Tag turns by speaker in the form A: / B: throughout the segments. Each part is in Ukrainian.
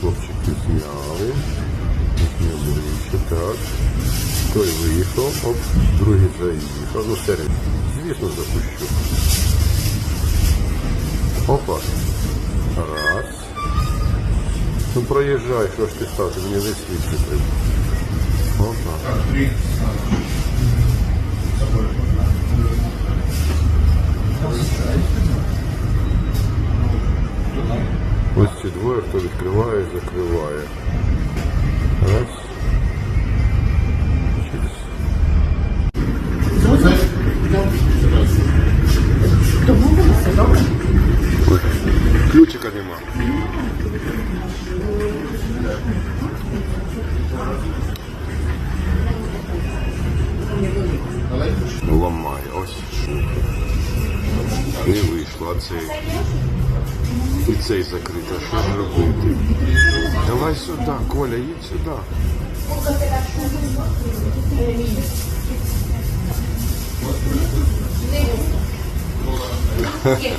A: хлопчики зняли. Так. Той виїхав, оп, другий заїхав. Ну, серед. Звісно, запущу. Опа. Раз. Ну проїжджай, що ж ти став, ти мені висвітлює треба. Опа. Ось ці двоє, хто відкриває, закриває. Раз. Чикс. Ой, Ключика нема. Ламає, ось штука. Не вийшло, а цей. І цей закрито, що ж робити? Давай сюди, Коля, їдь сюди.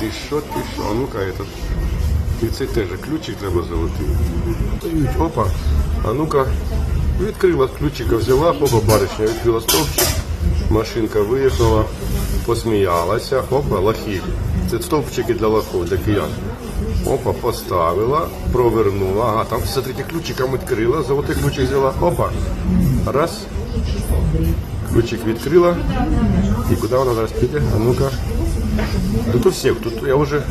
A: Ти що, ти що? А ну-ка, этот. І це теж ключик треба золотий. Опа. А ну-ка, відкрила ключика, взяла, опа, баришня, відкрила стовпчик, машинка виїхала, посміялася, опа, лохи. Це стовпчики для лохов, для киян. Опа, поставила, провернула. Ага, там смотрите, ключиком відкрила, золотий ключик взяла. Опа. Раз. Ключик відкрила. І куди вона зараз піде? А ну-ка. Тут всех, тут я уже